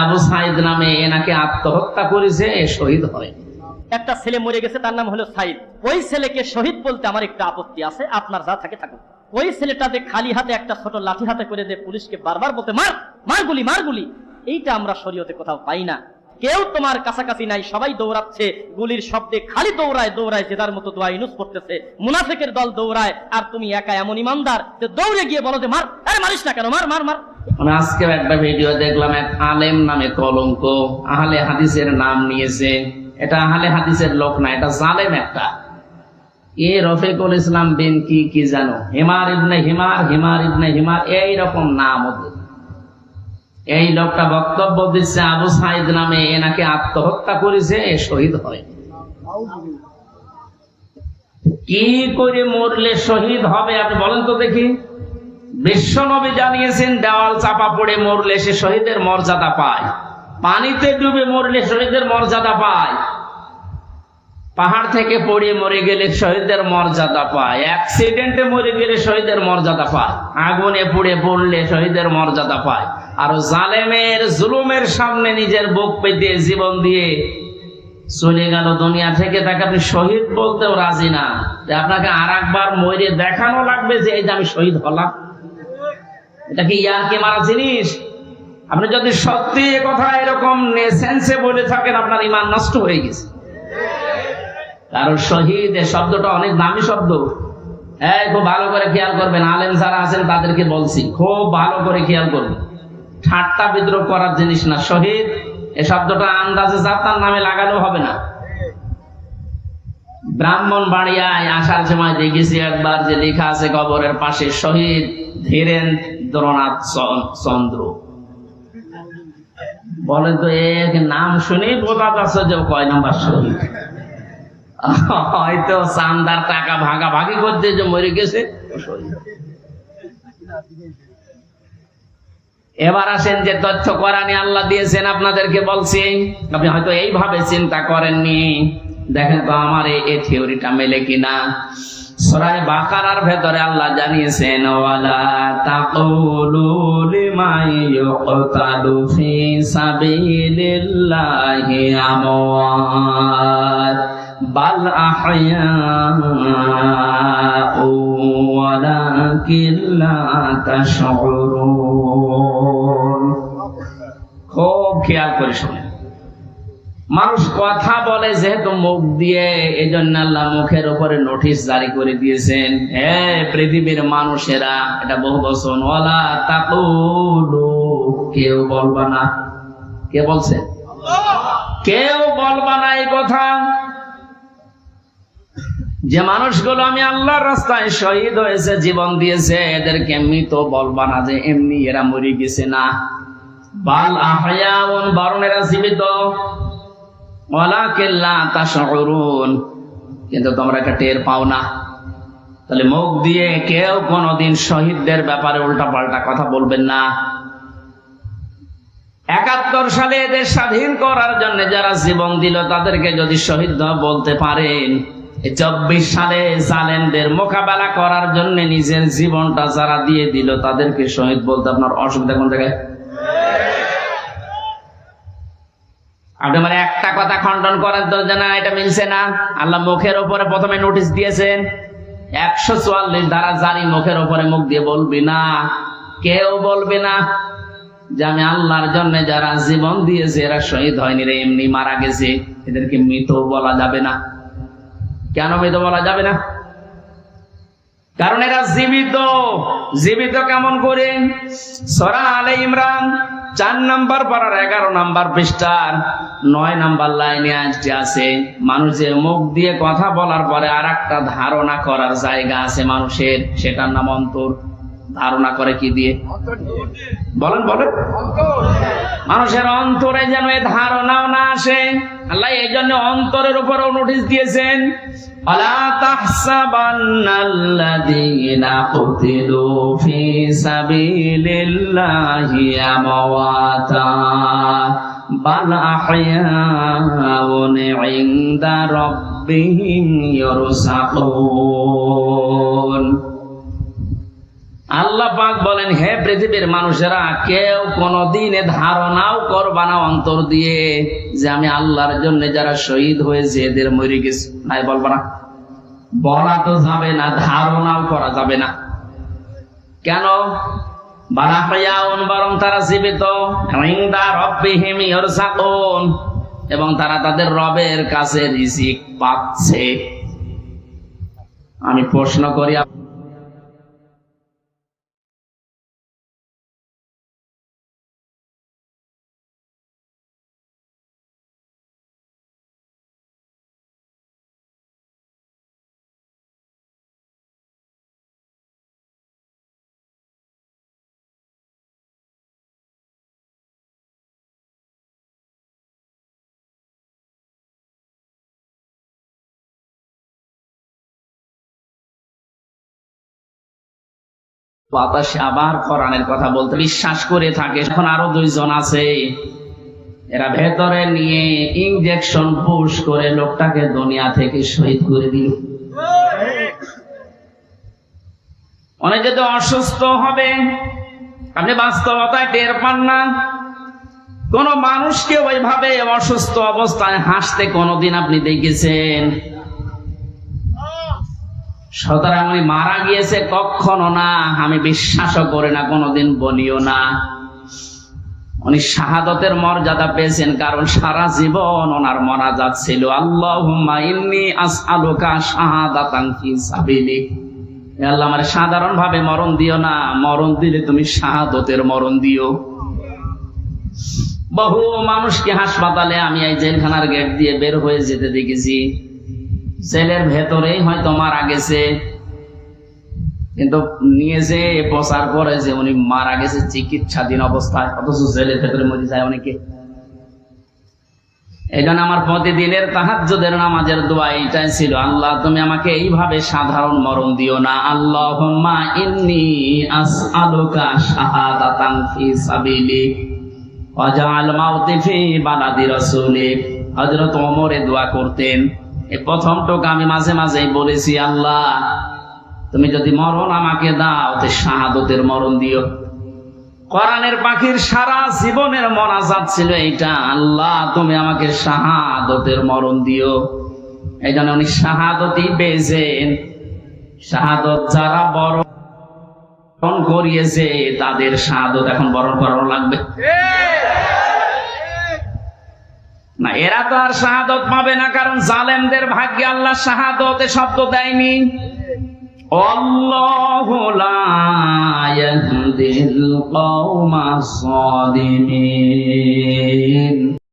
আবু সাইদ নামে এনাকে আত্মহত্যা করেছে শহীদ হয়। একটা ছেলে মরে গেছে, তার নাম হলো সাইদ। ওই ছেলেকে শহীদ বলতে আমার একটা আপত্তি আছে, আপনার যা থাকে থাকুক। ওই খালি হাতে একটা ছোট লাঠি হাতে করে পুলিশকে বারবার বলতে, মার মার গুলি মার গুলি! এইটা আমরা শরীয়তে কোথাও পাই না। কেউ তোমার কাছাকাছি নাই, সবাই দৌড়াচ্ছে, গুলির শব্দে খালি দৌড়ায় দৌড়ায়, যে তার মতো দোয়া করতেছে মুনাফেকের দল দৌড়ায়, আর তুমি একা এমন ইমানদার যে দৌড়ে গিয়ে বলো যে, মার, আরে মারিস না কেন, মার মার মার! আমি আজকে একটা ভিডিও দেখলাম, এক আলেম নামে কলঙ্ক, আহলে হাদিসের নাম নিয়েছে। এটা আহলে হাদিসের লোক না, এটা জালেম একটা। এ রফিকুল ইসলাম বিন কি কি জানো? হিমার ইবনে হিমার হিমার ইবনে হিমার এই রকম নাম ওদের। এই লোকটা বক্তব্য দিচ্ছে, আবু সাইদ নামে এনাকে আত্মহত্যা করেছে, এ শহীদ হয়। কি করে মরলে শহীদ হবে, আপনি বলেন তো দেখি। বিশ্ব নবী জানিয়েছেন, দেওয়াল চাপা পড়ে মরলে সে শহীদের মর্যাদা পায়। পানিতে ডুবে মরলে শহীদের মর্যাদা পায়। পাহাড় থেকে পড়ে মরে গেলে শহীদের মর্যাদা পায়। অ্যাক্সিডেন্টে মরে গেলে শহীদের মর্যাদা পায়। আগুনে পুড়ে পড়লে শহীদের মর্যাদা পায়। আর জালেমের জুলুমের সামনে নিজের বুক পেতে জীবন দিয়ে চলে গেল দুনিয়া থেকে। তাকে আপনি শহীদ বলতেও রাজি না। আপনাকে আর একবার মরে দেখানো লাগবে যে, এই যে আমি শহীদ হলাম। এটা কি ইয়ারকে মারা জিনিস? আপনি যদি সত্যি কথা এরকম সেন্সে বলে থাকেন, আপনার ইমান নষ্ট হয়ে গেছে। কারণ শহীদ শব্দটা অনেক দামি শব্দ। হ্যাঁ খুব ভালো করে খেয়াল করবেন, আলেম যারা আছেন তাদেরকে বলছি, খুব ভালো করে খেয়াল করবেন। ঠাট্টা বিদ্রোহ করার জিনিস না, শহীদ এ শব্দটা আন্দাজে যাত্রার নামে লাগালেও হবে না। ব্রাহ্মণ বাড়িয়ায় আসার সময় দেখেছি একবার যে লেখা আছে কবরের পাশে, শহীদ ধীরেন্দ্রনাথ চন্দ্র। বলেন তো এক নাম শুনে বোঝা যাচ্ছে যে কয় নাম্বার হয়তো চান্দার টাকা ভাগাভাগি করতে যে মরে গেছে এবার আসেন যে তথ্য কোরআনে আল্লাহ দিয়েছেন আপনাদেরকে বলছি, আপনি হয়তো এইভাবে চিন্তা করেননি। দেখেন তো আমার এই থিওরিটা মেলে কিনা। সরাই বাকারার ভেতরে আল্লাহ জানিয়েছেন, ওয়ালা তাকুলু লিমান ইউকতালু ফি সাবিলিল্লাহি আমওয়াত, বাল আহয়াউ ওয়ালাকিন লা তাশউরুন। খুব খেয়াল করে শোনেন। মানুষ কথা বলে যেহেতু মুখ দিয়ে এই জন্য আল্লাহ মুখের উপরে নোটিশ জারি করে দিয়েছেন। হ্যাঁ পৃথিবীর মানুষেরা, এটা বহু তাকুলু কেউ বলবা না। কে বলছে? কেউ বলবা না এই কথা। যে মানুষগুলো আমি আল্লাহর রাস্তায় শহীদ হয়েছে, জীবন দিয়েছে, এদেরকে মৃত বলবা না যে এমনি এরা মরে গেছে না। বাল আহয়াউন বরং এরা জীবিত। কিন্তু তোমরা এটা টের পাও না। তাহলে মুখ দিয়ে কেউ কোনোদিন শহীদদের ব্যাপারে উল্টা পাল্টা কথা বলবেন না। একাত্তর সালে এদের স্বাধীন করার জন্য যারা জীবন দিল, তাদেরকে যদি শহীদ বলতে পারেন চব্বিশ সালে জালেমদের মোকাবেলা করার জন্য নিজের জীবনটা যারা দিয়ে দিল, তাদেরকে শহীদ বলতে আপনার অসুবিধা কোন জায়গায়? আপনি মানে একটা কথা খণ্ডন করার যে না, এটা মিলছে না। আল্লাহ মুখের উপরে প্রথমে নোটিশ দিয়েছেন। একশো চুয়াল্লিশ দ্বারা জারি মুখের উপরে মুখ দিয়ে বলবি না, কেউ বলবে না। যে আমি আল্লাহর জন্য যারা জীবন দিয়েছে, এরা শহীদ হয়নি রে, এমনি মারা গেছে। এদেরকে মৃত বলা যাবে না। কেন মৃত বলা যাবে না? কারণ এরা জীবিত। জীবিত কেমন করে? সরা আলে ইমরান চার নাম্বার পাড়ার এগারো নাম্বার পৃষ্ঠার নয় নাম্বার লাইনে আজটি আছে, মানুষের মুখ দিয়ে কথা বলার পরে আর একটা ধারণা করার জায়গা আছে মানুষের, সেটার নাম অন্তর। ধারণা করে কি দিয়ে? বলেন বলেন। মানুষের অন্তরে যেন এ ধারণাও না আসে, আল্লাহ এই জন্য অন্তরের উপরও নোটিশ দিয়েছেন। বাল আল্লাহ পাক বলেন, হে পৃথিবীর মানুষেরা, কেউ কোনদিনে ধারণাও করবা না অন্তর দিয়ে যে আমি আল্লাহর জন্য যারা শহীদ হয়েছে, এদের মরে গেছে। নাই বলবা না। বলা তো যাবে না, ধারণাও করা যাবে না। কেন? বরং তারা জীবিত। এবং তারা তাদের রবের কাছে আমি প্রশ্ন করি বাতাসে আবার কোরআনের কথা বলতে বিশ্বাস করে থাকে। এখন আরও দুইজন আছে। এরা ভেতরে নিয়ে পুশ করে লোকটাকে দুনিয়া থেকে শহীদ করে দিল। অনেকে তো অসুস্থ হবে, আপনি বাস্তবতায় টের পান না। কোন মানুষকে ওইভাবে অসুস্থ অবস্থায় হাসতে কোনোদিন আপনি দেখেছেন? সুতরাং উনি মারা গিয়েছে কখনো না, আমি বিশ্বাসও করি না, কোনোদিন বলিও না। উনি শাহাদতের মর্যাদা পেয়েছেন, কারণ সারা জীবন ওনার মরা যাচ্ছিল আল্লাহুম্মা ইন্নী আসআলুকা শাহাদাতান মরণ দিও না, মরণ দিলে তুমি শাহাদতের মরণ দিও। বহু মানুষকে হাসপাতালে আমি এই জেলখানার গেট দিয়ে বের হয়ে যেতে দেখেছি। সেলের ভেতরেই হয়তো মারা গেছে কিন্তু নিয়ে যে প্রচার করে যে উনি মারা গেছে চিকিৎসাধীন অবস্থায়, অথচ জেলের ভেতরে মরে যায় অনেকে। এই আমার প্রতিদিনের তাহাজ্জুদের নামাজের দোয়া এইটাই ছিল। আল্লাহ, তুমি আমাকে এইভাবে সাধারণ মরণ দিও না। আল্লাহ ইন্নি ওমর দোয়া করতেন। এই প্রথম টোকা আমি মাঝে মাঝেই বলেছি, আল্লাহ, তুমি যদি মরণ আমাকে দাও, তে শাহাদতের মরণ দিও। কোরআনের পাখির সারা জীবনের মনাজাত ছিল এইটা, আল্লাহ, তুমি আমাকে শাহাদতের মরণ দিও। এই জন্য উনি শাহাদতই পেয়েছেন। শাহাদত যারা বরণ করিয়েছে, তাদের শাহাদত এখন বরণ করানো লাগবে। না, এরা তো আর শাহাদত পাবে না, কারণ জালেমদের ভাগ্যে আল্লাহ শাহাদতে শব্দ দেয়নি। আল্লাহ